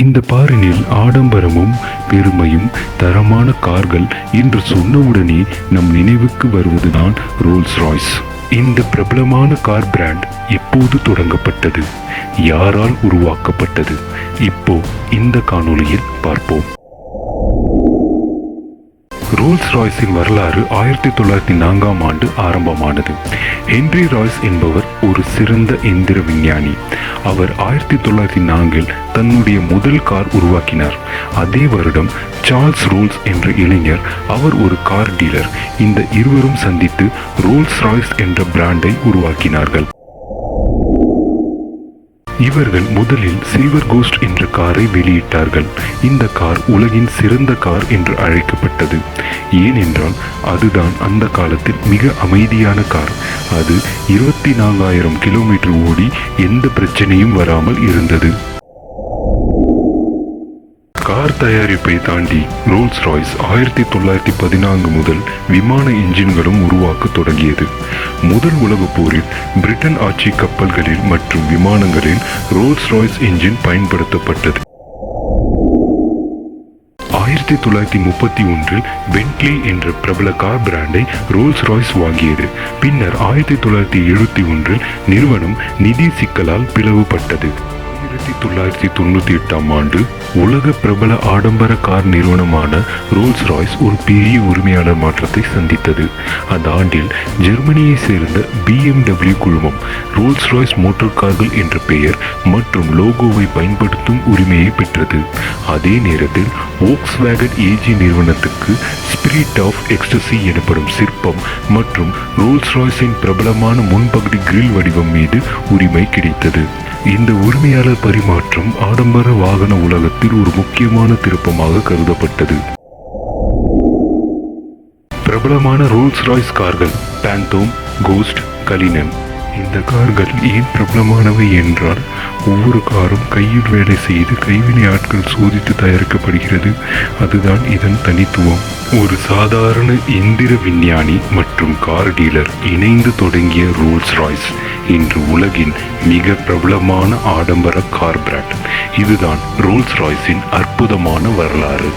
இந்த பாரினில் ஆடம்பரமும் பெருமையும் தரமான கார்கள் என்று சொன்னவுடனே நம் நினைவுக்கு வருவதுதான் ரோல்ஸ் ராய்ஸ் இந்த பிரபலமான கார் பிராண்ட் எப்போது தொடங்கப்பட்டது? யாரால் உருவாக்கப்பட்டது? இப்போ இந்த காணொளியில் பார்ப்போம். ரோல்ஸ் ராய்ஸின் வரலாறு ஆயிரத்தி தொள்ளாயிரத்தி நான்காம் ஆண்டு ஆரம்பமானது. ஹென்ரி ராய்ஸ் என்பவர் ஒரு சிறந்த எந்திர விஞ்ஞானி. அவர் ஆயிரத்தி தொள்ளாயிரத்தி நான்கில் தன்னுடைய முதல் கார் உருவாக்கினார். அதே வருடம் சார்ல்ஸ் ரோல்ஸ் என்ற இளைஞர் அவர் ஒரு கார் டீலர். இந்த இருவரும் சந்தித்து ரோல்ஸ் ராய்ஸ் என்ற பிராண்டை உருவாக்கினார்கள். இவர்கள் முதலில் சில்வர் கோஸ்ட் என்ற காரை வெளியிட்டார்கள். இந்த கார் உலகின் சிறந்த கார் என்று அழைக்கப்பட்டது. ஏனென்றால் அதுதான் அந்த காலத்தில் மிக அமைதியான கார். அது இருபத்தி நான்காயிரம் கிலோமீட்டர் ஓடி எந்த பிரச்சனையும் வராமல் இருந்தது. கார் தயாரிப்பை தாண்டி ரோல்ஸ் ராய்ஸ் ஆயிரத்தி தொள்ளாயிரத்தி பதினான்கு முதல் விமான என்ஜின்களும் உருவாக்க தொடங்கியது. முதல் உலகப் போரில் பிரிட்டன் ஆட்சி கப்பல்களில் மற்றும் விமானங்களில் ரோல்ஸ் ராய்ஸ் என்ஜின் பயன்படுத்தப்பட்டது. ஆயிரத்தி தொள்ளாயிரத்தி முப்பத்தி ஒன்றில் பென்ட்லி என்ற பிரபல கார் பிராண்டை ரோல்ஸ் ராய்ஸ் வாங்கியது. பின்னர் ஆயிரத்தி தொள்ளாயிரத்தி எழுபத்தி ஒன்றில் நிறுவனம் நிதி சிக்கலால் பிளவுபட்டது. ஆயிரத்தி தொள்ளாயிரத்தி தொண்ணூத்தி எட்டாம் ஆண்டு உலக பிரபல ஆடம்பர கார் நிறுவனமான ரோல்ஸ் ராய்ஸ் ஒரு பெரிய உரிமையாளர் மாற்றத்தை சந்தித்தது. அந்த ஆண்டில் ஜெர்மனியை சேர்ந்த பிஎம்டபிள்யூ குழுமம் ரோல்ஸ் ராய்ஸ் மோட்டார் கார்கள் என்ற பெயர் மற்றும் லோகோவை பயன்படுத்தும் உரிமையை பெற்றது. அதே நேரத்தில் ஓக்ஸ் வேகன் ஏஜி நிறுவனத்துக்கு ஸ்பிரிட் ஆஃப் எக்ஸ்டசி எனப்படும் சிற்பம் மற்றும் ரோல்ஸ் ராய்ஸின் பிரபலமான முன்பகுதி கிரில் வடிவம் மீது உரிமை கிடைத்தது. இந்த உரிமையாளர் பரிமாற்றம் ஆடம்பர வாகன உலகத்தில் ஒரு முக்கியமான திருப்பமாக கருதப்பட்டது. பிரபலமான ரோல்ஸ் ராய்ஸ் கார்கள் பேந்தோம் கோஸ்ட் கலினன் இந்த கார்கள் ஏன் பிரபலமானவை என்றால் ஒவ்வொரு காரும் கையில் வேலை செய்து கைவினை ஆட்கள் சோதித்து தயாரிக்கப்படுகிறது. அதுதான் இதன் தனித்துவம். ஒரு சாதாரண எந்திர விஞ்ஞானி மற்றும் கார் டீலர் இணைந்து தொடங்கிய ரோல்ஸ் ராய்ஸ் இன்று உலகின் மிக பிரபலமான ஆடம்பர கார் பிராண்ட். இதுதான் ரோல்ஸ் ராய்ஸின் அற்புதமான வரலாறு.